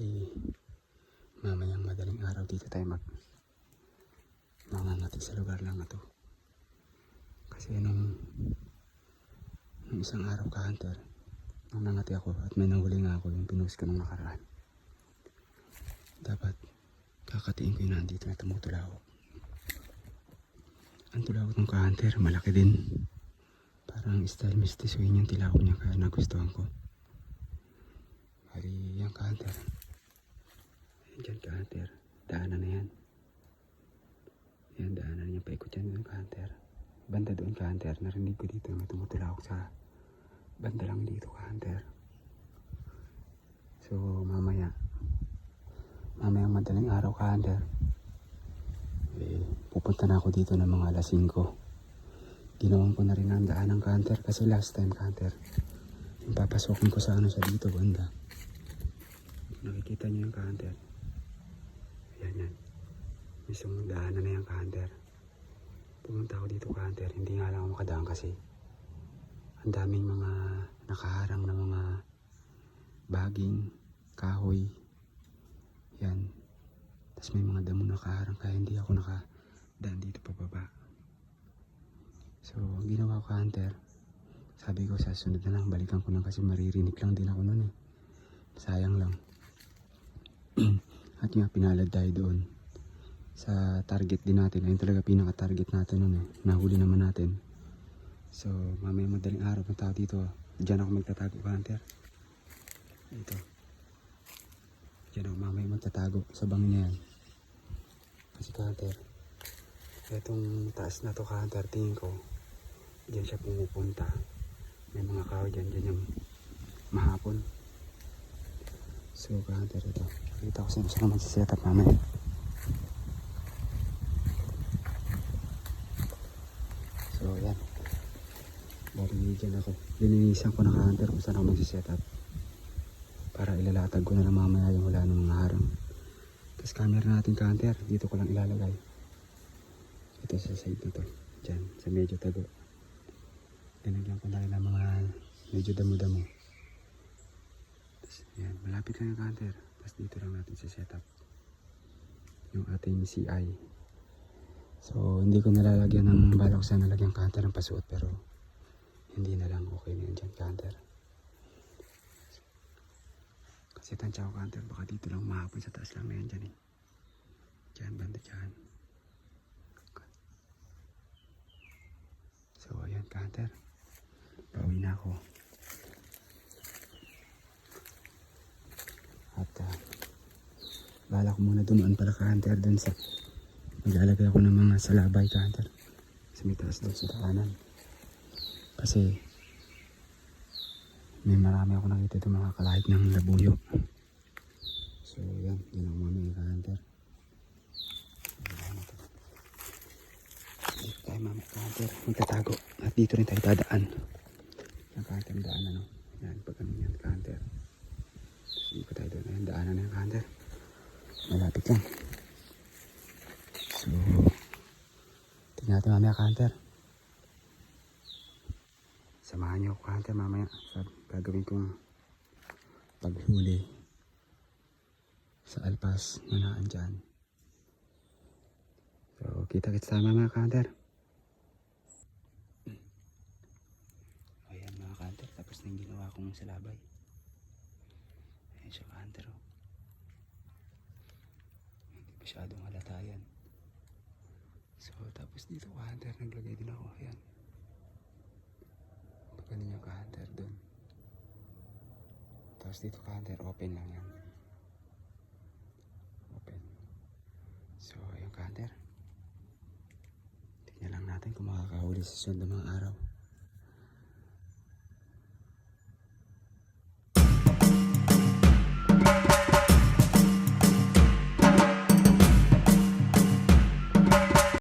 eh mamayang madaling araw dito tayo mag mangangati sa lugar lang na to. Kasi nung nung isang araw ka hunter nung nangati ako at may nahuli nga ako yung pinost ko nung nakaraan. Dapat kakatiin ko yung nandito na tumutulawak. Ang tulawak ng ka-hunter malaki din. Parang style mistisuin yung tilawak niya kaya nagustuhan ko. Bali yung ka-hunter daanan niya. Paikot yan yung ka-hunter. Banda doon ka-hunter. Narinig ko dito may tumutulawak sa banda lang dito ka-hunter. So, mamaya. Mamaya madaling araw ka-hunter. Eh, pupunta na ako dito ng mga alas 5. Ginawan ko na rin ang daan ng ka-hunter kasi last time ka-hunter. Yung papasokin ko sa ano sa dito banda. Nakikita niyo yung ka-hunter. Ayan yan. Mismong daanan na yung ka-hunter. Pumunta ako dito ka-hunter. Hindi nga lang ako makadaan kasi ang daming mga nakaharang na mga baging, kahoy. Yan. Tapos may mga damo nakaharang kaya hindi ako nakadaan dito pababa. So, ang ginawa ko hunter, sabi ko sa sunod na lang, balikan ko lang kasi maririnig lang din ako noon eh. Sayang lang. At nga, pinalad tayo doon sa target din natin. Ayun talaga pinaka-target natin noon eh. Nahuli naman natin. So, mamaya madaling araw ng tao dito. Diyan ako magtatago ka, hunter. Dito. Diyan ako mamaya magtatago sa bangin na yan. Kasi ka, hunter, Itong taas na to ka, hunter, tingin ko, diyan siya pumupunta. May mga kahoy dyan, dyan yung mahapon. So, ka, hunter, ito. Kita ko saan siya naman sa setup mamaya. So, yan. Bali, dyan ako. Lininisan ko na ka, hunter, kung saan ako magsisetup. Para ilalatag ko na lang mamaya yung wala ng mga harang. Tapos camera natin ka, hunter, dito ko lang ilalagay. Ito sa side na to. Diyan, sa medyo tago. Dinagyan ko na rin ng mga medyo damo-damo. Tapos, yan, malapit lang yung counter. Tapos dito lang natin sa setup. Yung ating CI. So, hindi ko nalalagyan ng balak sa nalagyan counter ng pasuot pero hindi na lang okay na yun dyan counter. Kasi tansya ko counter, baka dito lang mahapon sa taas lang na yan dyan eh. Dyan, banda dyan. So, ayan, counter. Pauwi na ako. At, uh, bala ko muna dumaan pala counter dun sa maglalagay ako ng mga salabay counter sa may taas dun sa daanan. Kasi, may marami ako nakita doon mga kalahit ng labuyo. So, yan. Yan ang na to. Dito tayo mamaya counter. Magtatago. At dito rin tayo dadaan. Yung counter ang daan ano. Yan. Pag ano yan counter. Hindi ko tayo doon. Ayan daanan na yung counter. Malapit lang. So. Tingnan natin mamaya counter. Samahan niyo ako counter mamaya. Sa gagawin kong paghuli sa alpas na naan. So, kita-kits tayo mga counter. Ayan mga counter, tapos na yung ginawa kong salabay. Ayan siya counter oh. Hindi masyadong halata yan. So, tapos dito counter, naglagay din ako. Ayan. Ganun yung counter dun. Tapos dito counter, open lang yan. Open. So, yung counter. Tingnan lang natin kung makakahuli sa sunod ng mga araw.